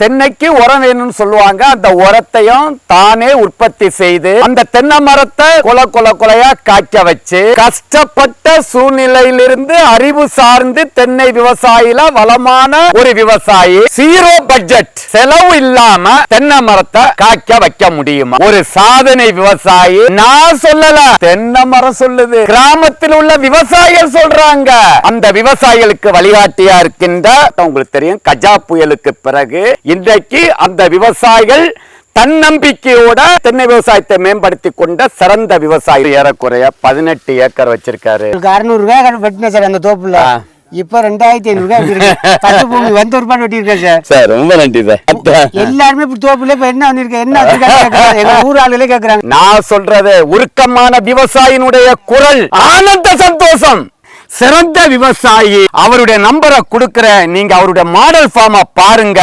தென்னைக்கு உரம் வேணும்னு சொல்லுவாங்க. அந்த உரத்தையும் தானே உற்பத்தி செய்து அந்த தென்னை மரத்தை கொல கொல கொலையா காய்க்க வச்சு கஷ்டப்பட்ட சூழ்நிலையிலிருந்து அறிவு சார்ந்து தென்னை விவசாயில வளமான ஒரு விவசாயி ஜீரோ பட்ஜெட் செலவு இல்லாம தென்னை மரத்தை காய்க்க வைக்க முடியுமா? ஒரு சாதனை விவசாயி நான் சொல்லல தென்னை மரம் சொல்லுது. கிராமத்தில் உள்ள விவசாயிகள் சொல்றாங்க. அந்த விவசாயிகளுக்கு வழிகாட்டியா இருக்கின்ற உங்களுக்கு தெரியும் கஜா புயலுக்கு பிறகு இன்றைக்கு அந்த விவசாயிகள் தன்னம்பிக்கையோட தென்னை விவசாயத்தை மேம்படுத்தி கொண்ட சிறந்த விவசாயி. ஏறக்குறைய பதினெட்டு ஏக்கர் வச்சிருக்காரு. அறுநூறு ரூபாய் வெட்டினேன் சார் அந்த தோப்புல. இப்ப ரெண்டாயிரத்தி ஐநூறு ரூபாய் வெட்டிருக்கேன் பத்து பூமி வந்து ஒரு ரூபாய் வெட்டியிருக்கேன் சார். சார் ரொம்ப நன்றி சார். எல்லாருமே இப்ப தோப்புல இப்ப என்ன வந்திருக்க? என்ன ஊர் ஆளுகளே கேக்குறாங்க. நான் சொல்றது உருக்கமான விவசாயினுடைய குரல். ஆனந்த சந்தோஷம். சிறந்த விவசாயி. அவருடைய நம்பரை கொடுக்கிற நீங்க அவருடைய மாடல் ஃபார்ம பாருங்க.